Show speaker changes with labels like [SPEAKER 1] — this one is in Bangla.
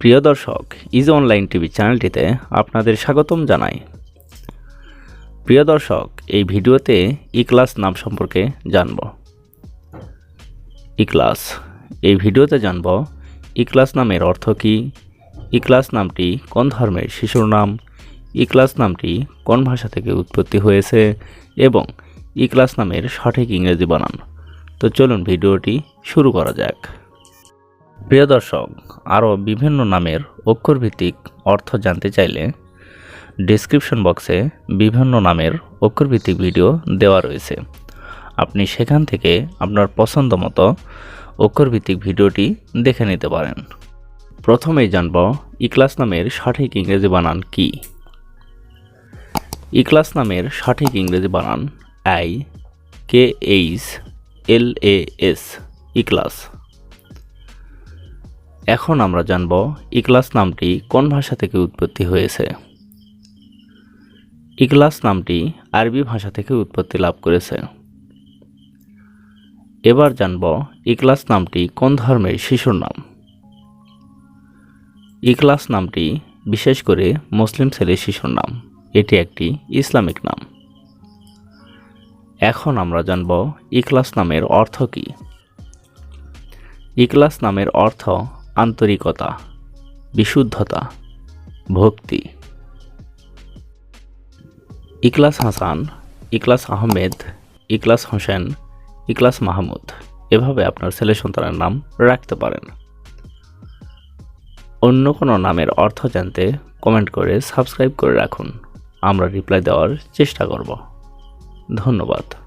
[SPEAKER 1] প্রিয় দর্শক, ইজ অনলাইন টিভি চ্যানেলটিতে আপনাদের স্বাগতম জানাই। প্রিয় দর্শক, এই ভিডিওতে ই ক্লাস নাম সম্পর্কে জানব। ই ক্লাস এই ভিডিওতে জানব ই ক্লাস নামের অর্থ কী ই ক্লাস নামটি কোন ধর্মের শিশুর নাম ই ক্লাস নামটি কোন ভাষা থেকে উৎপত্তি হয়েছে, এবং ই ক্লাস নামের সঠিক ইংরেজি বানান। তো চলুন ভিডিওটি শুরু করা যাক। প্রিয় দর্শক, আরও বিভিন্ন নামের অক্ষরভিত্তিক অর্থ জানতে চাইলে ডেসক্রিপশন বক্সে বিভিন্ন নামের অক্ষরভিত্তিক ভিডিও দেওয়া রয়েছে। আপনি সেখান থেকে আপনার পছন্দ মতো অক্ষরভিত্তিক ভিডিওটি দেখে নিতে পারেন। প্রথমেই জানব ইক্লাস নামের সঠিক ইংরেজি বানান কি? ইক্লাস নামের সঠিক ইংরেজি বানান I K H L A S, Ikhlas. এখন আমরা জানব ইকলাস নামটি কোন ভাষা থেকে উৎপত্তি হয়েছে। ইকলাস নামটি আরবি ভাষা থেকে উৎপত্তি লাভ করেছে। এবার জানব ইকলাস নামটি কোন ধর্মের শিশুর নাম। ইকলাস নামটি বিশেষ করে মুসলিম ছেলের শিশুর নাম। এটি একটি ইসলামিক নাম। এখন আমরা জানব ইকলাস নামের অর্থ কী। ইকলাস নামের অর্থ আন্তরিকতা, বিশুদ্ধতা, ভক্তি। ইকলাস হাসান, ইকলাস আহমেদ, ইকলাস হোসেন, ইকলাস মাহমুদ এভাবে আপনার ছেলে সন্তানের নাম রাখতে পারেন। অন্য কোনো নামের অর্থ জানতে কমেন্ট করে সাবস্ক্রাইব করে রাখুন। আমরা রিপ্লাই দেওয়ার চেষ্টা করব। ধন্যবাদ।